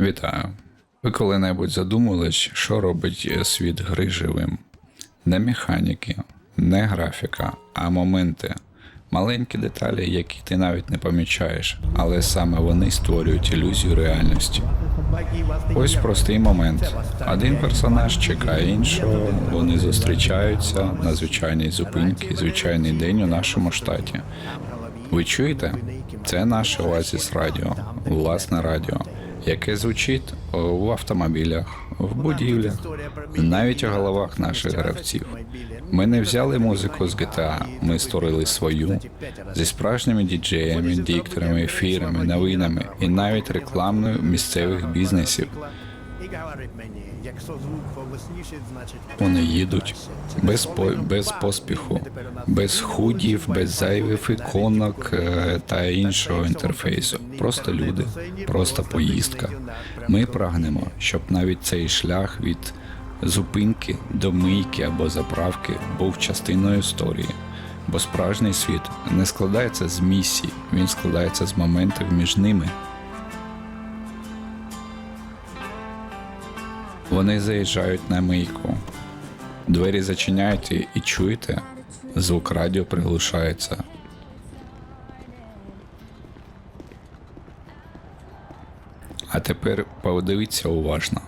Вітаю. Ви коли-небудь задумувались, що робить світ гри живим? Не механіки, не графіка, а моменти. Маленькі деталі, які ти навіть не помічаєш, але саме вони створюють ілюзію реальності. Ось простий момент. Один персонаж чекає іншого, вони зустрічаються на звичайній зупинці, звичайний день у нашому штаті. Ви чуєте? Це наше Оазіс Радіо, власне радіо, яке звучить в автомобілях, в будівлях, навіть у головах наших гравців. Ми не взяли музику з GTA, ми створили свою зі справжніми діджеями, дикторами, ефірами, новинами і навіть рекламною місцевих бізнесів. Вони їдуть без по без поспіху, без худів, без зайвих іконок е, та іншого інтерфейсу. Просто люди, просто поїздка. Ми прагнемо, щоб навіть цей шлях від зупинки до мийки або заправки був частиною історії. Бо справжній світ не складається з місій, він складається з моментів між ними. Вони заїжджають на мийку. Двері зачиняють і, чуєте, звук радіо приглушається. А тепер подивіться уважно.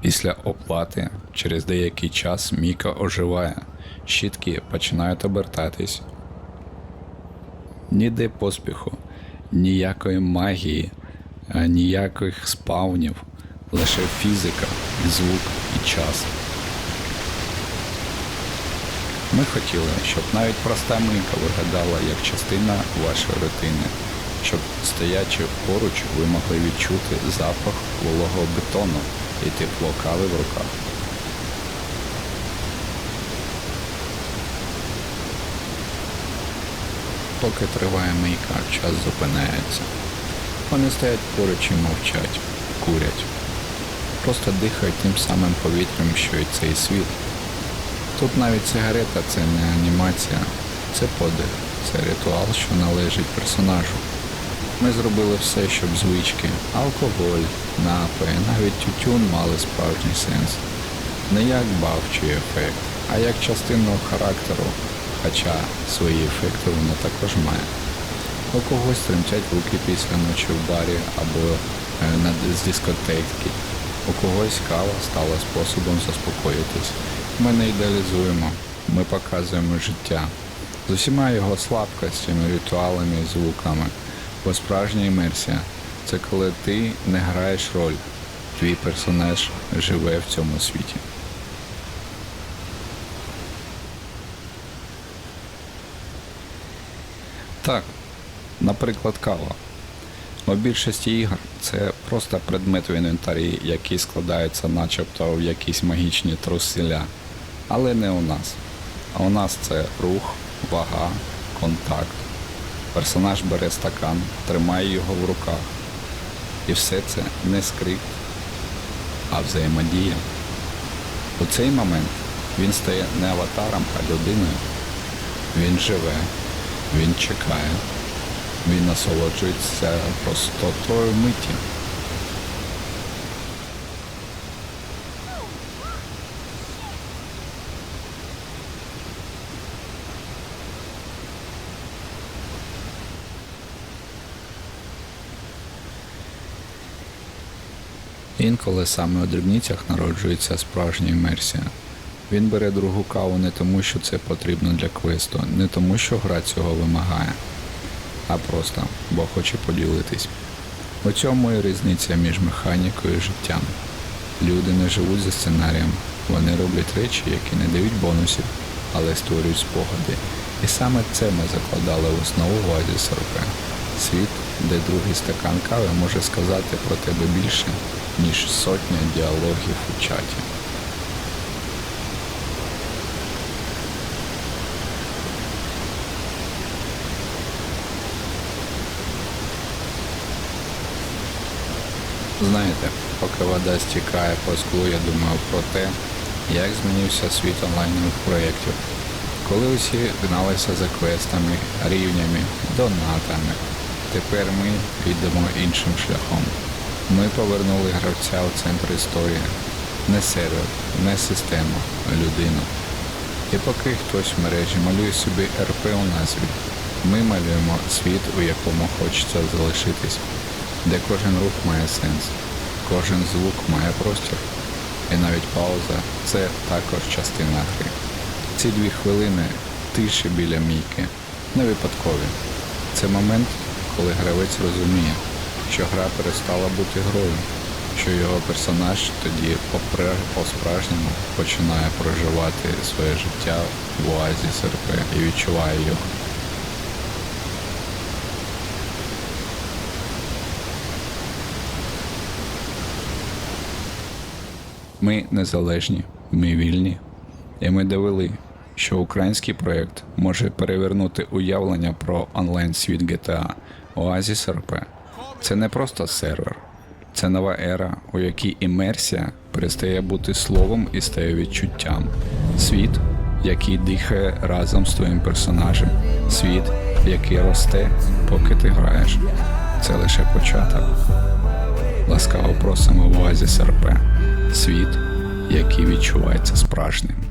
Після оплати через деякий час Міка оживає, щітки починають обертатись. Ніде поспіху, ніякої магії, ніяких спавнів, лише фізика, звук і час. Ми хотіли, щоб навіть проста мийка виглядала як частина вашої рутини, щоб стоячи поруч, ви могли відчути запах вологого бетону і тепло кави в руках. Поки триває мийка, час зупиняється. Вони стоять поруч і мовчать, курять. Просто дихають тим самим повітрям, що і цей світ. Тут навіть сигарета це не анімація, це подих, це ритуал, що належить персонажу. Ми зробили все, щоб звички, алкоголь, напої, навіть тютюн мали справжній сенс. Не як бавчий ефект, а як частину характеру, хоча свої ефекти воно також має. У когось тремтять руки після ночі в барі або е, на з дискотеки. У когось кава стала способом заспокоїтись. Ми не ідеалізуємо, ми показуємо життя з усіма його слабкостями, ритуалами і звуками. Бо справжня імерсія це коли ти не граєш роль, твій персонаж живе в цьому світі. Так, наприклад, кава. У більшості ігор це просто предмет в інвентарі, який складається начебто в якісь магічні труселя. Але не у нас. А у нас це рух, вага, контакт. Персонаж бере стакан, тримає його в руках. І все це не скрипт, а взаємодія. У цей момент він стає не аватаром, а людиною. Він живе, він чекає, він насолоджується простотою миті. Інколи саме у дрібницях народжується справжня імерсія. Він бере другу каву не тому, що це потрібно для квесту, не тому, що гра цього вимагає, а просто, бо хоче поділитись. У цьому і різниця між механікою і життям. Люди не живуть за сценарієм, вони роблять речі, які не дають бонусів, але створюють спогади. І саме це ми закладали в основу Оазіс РП. Світ, де другий стакан кави може сказати про тебе більше, ніж сотня діалогів у чаті. Знаєте, поки вода стікає по склу, я думаю про те, як змінився світ онлайнових проєктів. Коли усі гналися за квестами, рівнями, донатами, Тепер ми йдемо іншим шляхом. Ми повернули гравця у центр історії. Не сервер, не систему, а людину. І поки хтось в мережі малює собі РП у назві, ми малюємо світ, у якому хочеться залишитись, де кожен рух має сенс, кожен звук має простір. І навіть пауза це також частина гри. Ці дві хвилини тиші біля мійки не випадкові. Це момент, коли гравець розуміє, що гра перестала бути грою, що його персонаж тоді по-справжньому починає проживати своє життя в оазі РП і відчуває його. Ми незалежні, ми вільні. І ми довели, що український проєкт може перевернути уявлення про онлайн-світ GTA Oasis RP. Це не просто сервер, це нова ера, у якій імерсія перестає бути словом і стає відчуттям. Світ, який дихає разом з твоїм персонажем, світ, який росте, поки ти граєш. Це лише початок. Ласкаво просимо в Оазіс РП. Світ, який відчувається справжнім.